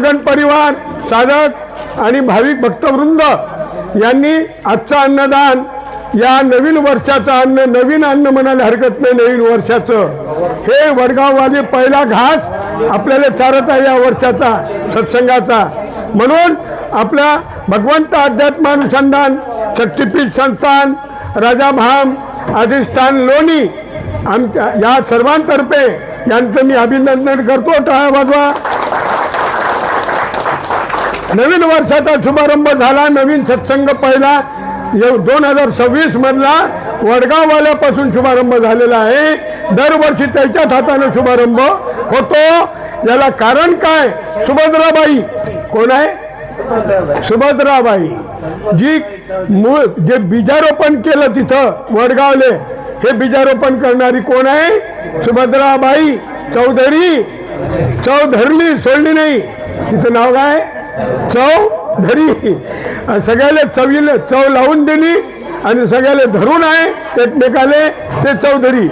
छगन परिवार साधक आणि भाविक भक्तवृंद यांनी आजचं अन्नदान या नवीन वर्षाचं अन्न नवीन अन्न म्हणायला हरकत नाही नवीन वर्षाचं. हे वडगाववाले पहिला घास आपल्याला चारत आहे या वर्षाचा सत्संगाचा. म्हणून आपल्या भगवंत अध्यात्म अनुसंधान शक्तिपीठ संस्थान राजाभाम अधिष्ठान लोणी आमच्या या सर्वांतर्फे यांचं मी अभिनंदन करतो. टाळा वाजवा. नवीन वर्षाचा शुभारंभ झाला नवीन सत्संग पहिला. दोन हजार सव्वीस मधला वडगाववाल्यापासून शुभारंभ झालेला आहे. दरवर्षी त्याच्याच हाताने शुभारंभ होतो. याला कारण काय? सुभद्राबाई. कोण आहे? सुभद्राबाई. जी मूळ जे बीजारोपण केलं तिथं वडगावले. हे बीजारोपण करणारी कोण आहे? सुभद्राबाई चौधरी. चव धरली सोडली नाही. तिचं नाव काय? चव धरी. सगळ्याला चवीला चव लावून दिली आणि सगळ्याला धरून आहे एकमेकाले ते चौधरी